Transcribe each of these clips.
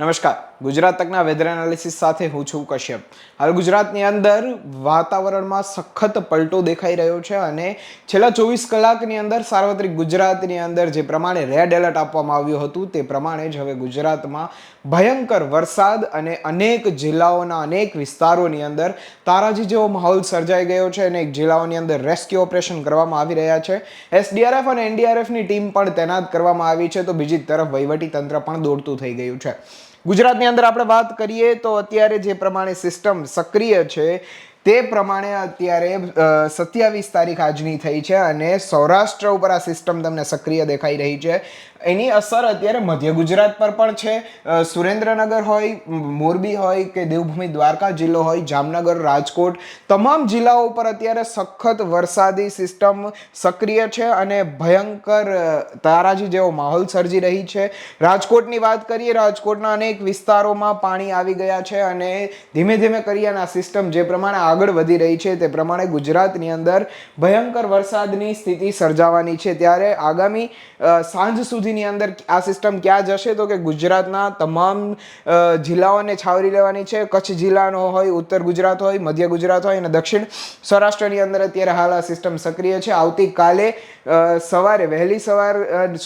નમસ્કાર. Gujarat તકના weather analysis સાથે હું છું કશ્યપ. હાલ ગુજરાતની અંદર વાતાવરણમાં સખત પલટો દેખાઈ રહ્યો છે અને છેલ્લા ચોવીસ કલાકની અંદર સાર્વત્રિક ગુજરાતની અંદર જે પ્રમાણે રેડ એલર્ટ આપવામાં આવ્યું હતું તે પ્રમાણે જ હવે ગુજરાતમાં ભયંકર વરસાદ અને અનેક જિલ્લાઓના અનેક વિસ્તારોની અંદર તારાજી જેવો માહોલ સર્જાઈ ગયો છે અનેક જિલ્લાઓની અંદર રેસ્ક્યુ ઓપરેશન કરવામાં આવી રહ્યા છે. એસડીઆરએફ અને એનડીઆરએફની ટીમ પણ તૈનાત કરવામાં આવી છે તો બીજી તરફ વહીવટી તંત્ર પણ દોડતું થઈ ગયું છે. ગુજરાતની અંદર આપણે વાત કરીએ તો અત્યારે જે પ્રમાણે સિસ્ટમ સક્રિય છે તે પ્રમાણે અત્યારે સત્યાવીસ તારીખ આજની થઈ છે અને સૌરાષ્ટ્ર ઉપર આ સિસ્ટમ તમને સક્રિય દેખાઈ રહી છે. એની અસર અત્યારે મધ્ય ગુજરાત પર પણ છે. સુરેન્દ્રનગર હોય મોરબી હોય કે દેવભૂમિ દ્વારકા જિલ્લો હોય, જામનગર, રાજકોટ, તમામ જિલ્લાઓ પર અત્યારે સખત વરસાદી સિસ્ટમ સક્રિય છે અને ભયંકર તારાજી જેવો માહોલ સર્જી રહી છે. રાજકોટની વાત કરીએ, રાજકોટના અનેક વિસ્તારોમાં પાણી આવી ગયા છે અને ધીમે ધીમે કરીને આ સિસ્ટમ જે પ્રમાણે આગળ વધી રહી છે. તે પ્રમાણે ગુજરાતની અંદર ભયંકર વરસાદની સ્થિતિ સર્જાવાની છે. ત્યારે આગામી સાંજ સુધીની અંદર આ સિસ્ટમ ક્યાં જશે? તો કે ગુજરાતના તમામ જિલ્લાઓને છાવરી લેવાની છે. કચ્છ જિલ્લાનો હોય, ઉત્તર ગુજરાત હોય, મધ્ય ગુજરાત હોય અને દક્ષિણ સૌરાષ્ટ્રની અંદર અત્યારે હાલ આ સિસ્ટમ સક્રિય છે. આવતીકાલે સવારે, વહેલી સવાર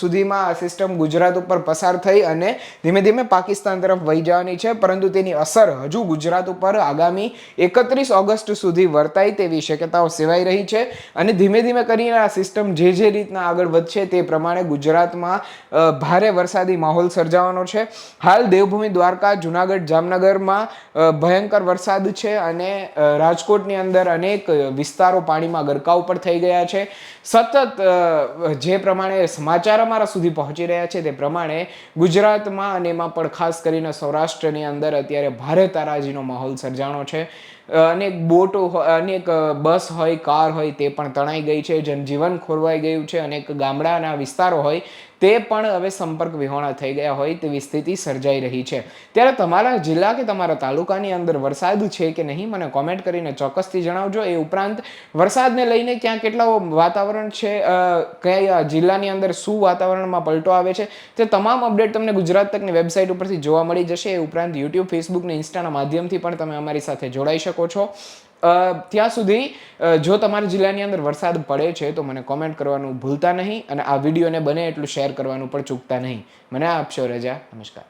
સુધીમાં આ સિસ્ટમ ગુજરાત ઉપર પસાર થઈ અને ધીમે ધીમે પાકિસ્તાન તરફ વહી જવાની છે. પરંતુ તેની અસર હજુ ગુજરાત ઉપર આગામી એકત્રીસ ઓગસ્ટ સુધી વર્તાય તેવી શક્યતાઓ સેવાઈ રહી છે અને ધીમે ધીમે કરીને આ સિસ્ટમ જે જે રીતના આગળ વધશે તે પ્રમાણે ગુજરાતમાં ભારે વરસાદી માહોલ સર્જાવાનો છે. હાલ દેવભૂમિ દ્વારકા જુનાગઢ જામનગરમાં ભયંકર વરસાદ છે અને રાજકોટની અંદર અનેક વિસ્તારો પાણીમાં ગરકાવ પર થઈ ગયા છે. સતત જે પ્રમાણે સમાચાર અમારા સુધી પહોંચી રહ્યા છે તે પ્રમાણે ગુજરાતમાં અને એમાં પણ ખાસ કરીને સૌરાષ્ટ્રની અંદર અત્યારે ભારે તારાજીનો માહોલ સર્જાણો છે. અ, અનેક બોટો અનેક બસ હોય, કાર હોય, તે પણ તણાઈ ગઈ છે. જનજીવન ખોરવાઈ ગયું છે. અનેક ગામડાના વિસ્તારો હોય તે પણ હવે સંપર્ક વિહોણા થઈ ગયા હોય તેવી સ્થિતિ સર્જાઈ રહી છે. ત્યારે તમારા જિલ્લા કે તમારા તાલુકાની અંદર વરસાદ છે કે નહીં મને કોમેન્ટ કરીને ચોક્કસથી જણાવજો. એ ઉપરાંત વરસાદને લઈને ક્યાં કેટલા વાતાવરણ છે કયા જિલ્લાની અંદર શું વાતાવરણમાં પલટો આવે છે, તે તમામ અપડેટ તમને ગુજરાત તકની વેબસાઇટ ઉપરથી જોવા મળી જશે. એ ઉપરાંત યુટ્યુબ ફેસબુક ને ઇન્સ્ટાના માધ્યમથી પણ તમે અમારી સાથે જોડાઈ શકો છો. ત્યાં સુધી જો તમારા જિલ્લાની અંદર વરસાદ પડે છે, તો મને કોમેન્ટ કરવાનું ભૂલતા નહીં અને આ વિડીયોને બને એટલું શેર કરવાનું પણ ચૂકતા નહીં. મને આપશો, રજા. નમસ્કાર.